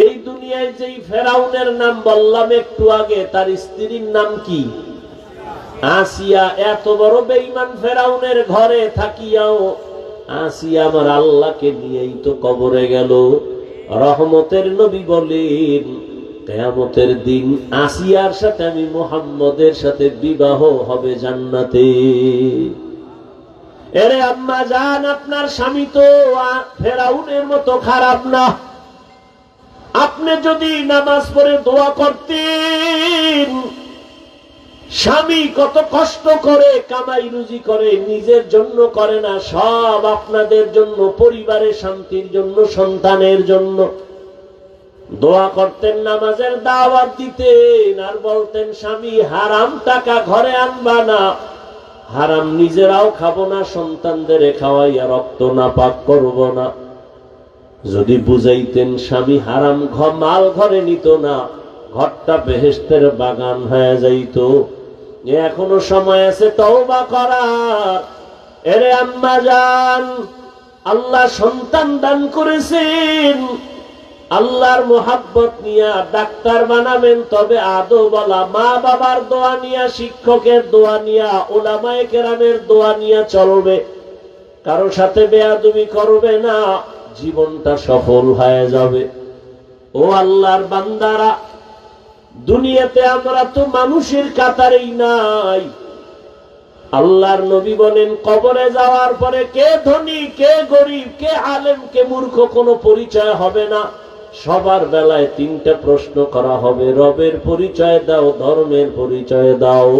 এই দুনিয়ায় যেই ফেরাউনের নাম বললাম একটু আগে, তার স্ত্রীর নাম কি? আসিয়া, এত বড় বেইমান ফেরাউনের ঘরে থাকিয়াও আসিয়া আমার আল্লাহকে নিয়েই তো কবরে গেল। রহমতের নবী বলেন, কেয়ামতের দিন আসিয়ার সাথে আমি মোহাম্মদের সাথে বিবাহ হবে জান্নাতে। এরে আম্মা, জান আপনার স্বামী তো ফেরাউনের মতো খারাপ না। আপনি যদি নামাজ পড়ে দোয়া করতেন, স্বামী কত কষ্ট করে কামাই রুজি করে, নিজের জন্য করে না, সব আপনাদের জন্য, পরিবারের শান্তির জন্য, সন্তানের জন্য। দোয়া করতেন, নামাজের দাওয়াত দিতেন, আর বলতেন, স্বামী, হারাম টাকা ঘরে আনবা না। হারাম নিজেরাও খাব না সন্তানদের খাওয়াইয়া রক্ত না পাক করব না। যদি বুঝাইতেন স্বামী হারাম ঘ মাল ঘরে নিত না, ঘরটা বেহেস্তের বাগান হয়ে যাইত। এখনও সময় আছে তওবা করার। এরে আম্মা যান আল্লাহ সন্তান দান করেছেন। আল্লাহর মোহাব্বত নিয়া ডাক্তার বানাবেন, তবে আদৌ বলা মা বাবার দোয়া নিয়া, শিক্ষকের দোয়া নিয়া, ওলামায়ে কেরামের দোয়া নিয়া চলবে। কারও সাথে বেয়াদুমি করবে না। জীবনটা সফল হয়ে যাবে। ও আল্লাহর বান্দারা, দুনিয়াতে আমরা তো মানুষের কাতারেই নাই। আল্লাহর নবী বলেন, কবরে যাওয়ার পরে কে ধনী, কে গরিব, কে আলেম, কে মূর্খ, কোনো পরিচয় হবে না। সবার বেলায় তিনটা প্রশ্ন করা হবে, রবের পরিচয় দাও, ধর্মের পরিচয় দাও,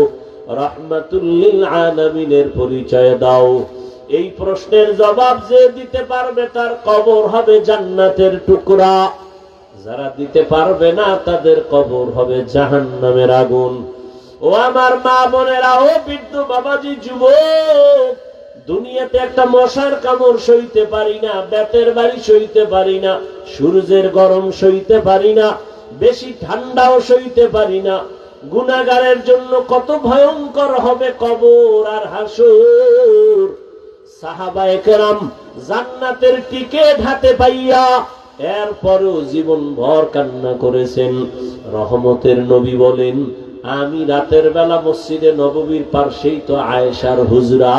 রাহমাতুল্লিল আলামিনের পরিচয় দাও। এই প্রশ্নের জবাব যে দিতে পারবে তার কবর হবে জান্নাতের টুকরা। যারা দিতে পারবে না, তাদের কবর হবে জাহান্নামের আগুন। ও আমার মা বোনেরা, ও বৃদ্ধ বাবাজি, যুবক, দুনিয়াতে একটা মশার কামড় সইতে পারি না, বেতের বাড়ি সইতে পারি না, সূর্যের গরম সইতে পারি না, বেশি ঠান্ডাও সইতে পারি না। গুনাগারের জন্য কত ভয়ঙ্কর হবে কবর আর হাসুর। জান্নাতের হাতে পাইয়া এরপরেও জীবন ভর কান্না করেছেন। রহমতের নবী বলেন, আমি রাতের বেলা মসজিদে নববীর পার্শ্বেই তো আয়েশার হুজরা।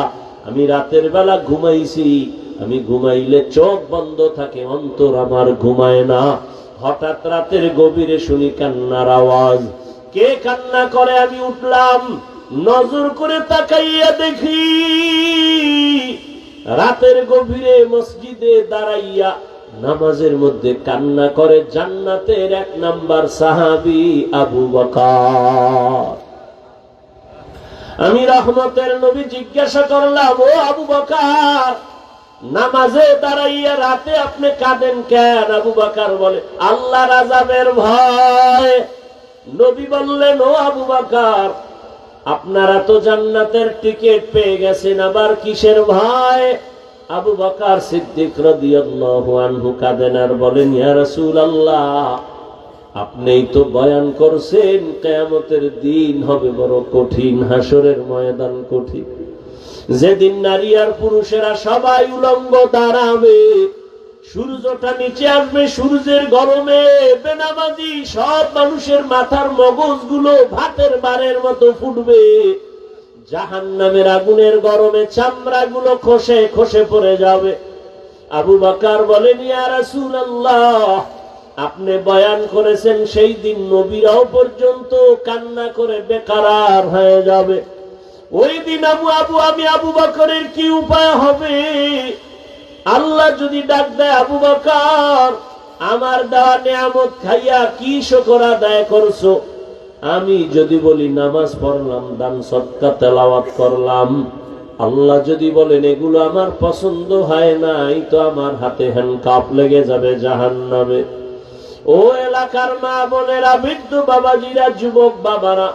আমি রাতের বেলা ঘুমাইছি। আমি ঘুমাইলে চোখ বন্ধ থাকে, অন্তর আমার ঘুমায় না। হঠাৎ রাতের গভীরে শুনি কান্নার আওয়াজ। কে কান্না করে? আমি উঠলাম, নজর করে তাকাইয়া দেখি রাতের গভীরে মসজিদে দাঁড়াইয়া নামাজের মধ্যে কান্না করে জান্নাতের এক নাম্বার সাহাবি আবু বকার। আমি রহমতের নবী জিজ্ঞাসা করলাম, ও আবু বকার, নামাজে দাঁড়াইয়া রাতে আপনি কাঁদেন কেন? আবু বাকার বলে, আল্লাহ রাজাবের ভয়। নবী বললেন, ও আবু বকার আপনারা তো জান্নাতের টিকিট পেয়ে গেছেন, আবার কিসের ভয়? আবু বকার সিদ্দিক রাদিয়াল্লাহু আনহু কাঁদেন আর বলেন, ইয়া রাসূলুল্লাহ, আপনিই তো বয়ান করছেন, কেয়ামতের দিন হবে বড় কঠিন হাসরের ময়দান কঠিন। যেদিন নারী আর পুরুষেরা সবাই উলঙ্গ দাঁড়াবে সূর্যটা নিচে আসবে, সূর্যের গরমে বেনামাজি সব মানুষের মাথার মগজগুলো ভাতের বারের মতো ফুটবে। জাহান নামের আগুনের গরমে চামড়াগুলো খসে খসে পড়ে যাবে। আবু বাকার বলেন আপনি বয়ান করেছেন সেই দিন নবীরাও পর্যন্ত কান্না করে বেকারার হয়ে যাবে। ওই দিন আবু আবু, আমি আবু বকরের কি উপায় হবে? আল্লাহ যদি ডাক দেয়, আবু বকর, আমার দেওয়া নিয়ামত খাইয়া কি শকর আদায় করছ? আমি যদি বলি, নামাজ পড়লাম, দান সৎকা তেলাওয়াত করলাম। আল্লাহ যদি বলেন, এগুলো আমার পছন্দ হয় নাই, তো আমার হাতে হ্যান্ড কাপ লেগে যাবে জাহান নামে ও এলাকার মা বোনেরা বৃদ্ধ বাবাজিরা, যুবক বাবারা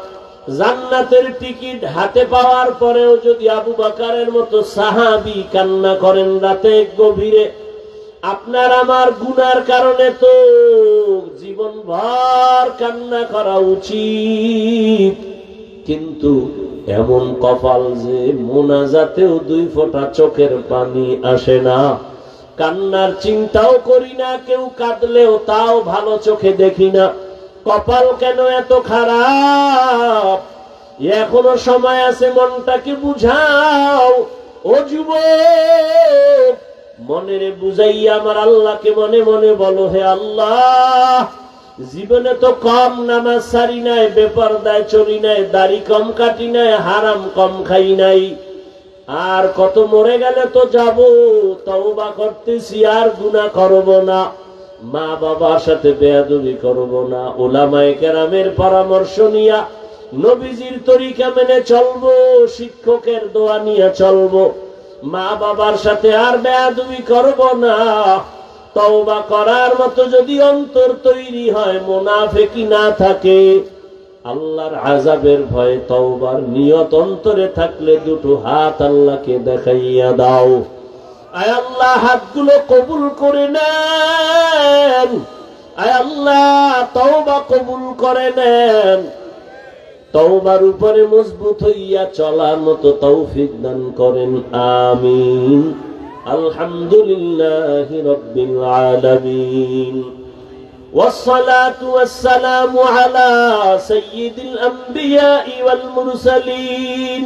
জান্নাতের টিকিট হাতে পাওয়ার পরেও যদি আবু বাকারের মতো সাহাবি কান্না করেন রাতে গভীরে, আপনার আমার গুনার কারণে তো জীবন ভর কান্না করা উচিত। কিন্তু এমন কপাল যে মোনাজাতেও দুই ফোঁটা চোখের পানি আসে না। কান্নার চিন্তাও করি না, কেউ কাঁদলেও তাও ভালো চোখে দেখি না। কপাল কেন এত খারাপ? এখনও সময় আছে মনটাকে বুঝাও। ও যুবক, মনের বুঝাইয়া আমার আল্লাহকে মনে মনে বলো, হে আল্লাহ, জীবনে তো কম নামাজ সারি নাই, বেপরদায় চলি নাই, দাড়ি কম কাটি নাই, হারাম কম খাই নাই। আর কত মরে গেলে তো যাব, তওবা করতেছি, আর গুনাহ করব না। মা বাবার সাথে বেয়াদবি করব না ওলামায় কেরামের পরামর্শ নিয়া নবীজির তরিকা মেনে চলবো, শিক্ষকের দোয়া নিয়ে চলবো। মা বাবার সাথে আর বেয়াদবি করব না। তওবা করার মতো যদি অন্তর তৈরি হয় মোনাফেকি না থাকে। আল্লাহর আজাবের ভয়ে তওবার নিয়ত অন্তরে থাকলে দুটো হাত আল্লাহকে দেখাইয়া দাও। আয় আল্লাহ হাতগুলো কবুল করে নেন আয় আল্লাহ তওবা কবুল করে নেন তওবার উপরে মজবুত হইয়া চলার মতো তৌফিক দান করেন আমিন আলহামদুলিল্লাহ রব্বিল আলামিন والصلاة والسلام على سيد الأنبياء والمرسلين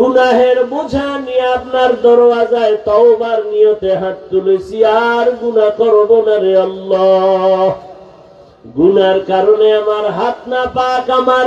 গুনাহের বোঝা নিয়ে আপনার দরওয়াজায় তওবার নিয়তে হাত তুলেছি, আর গুনা করব না রে আল্লাহ। গুনার কারণে আমার হাত না পাক, আমার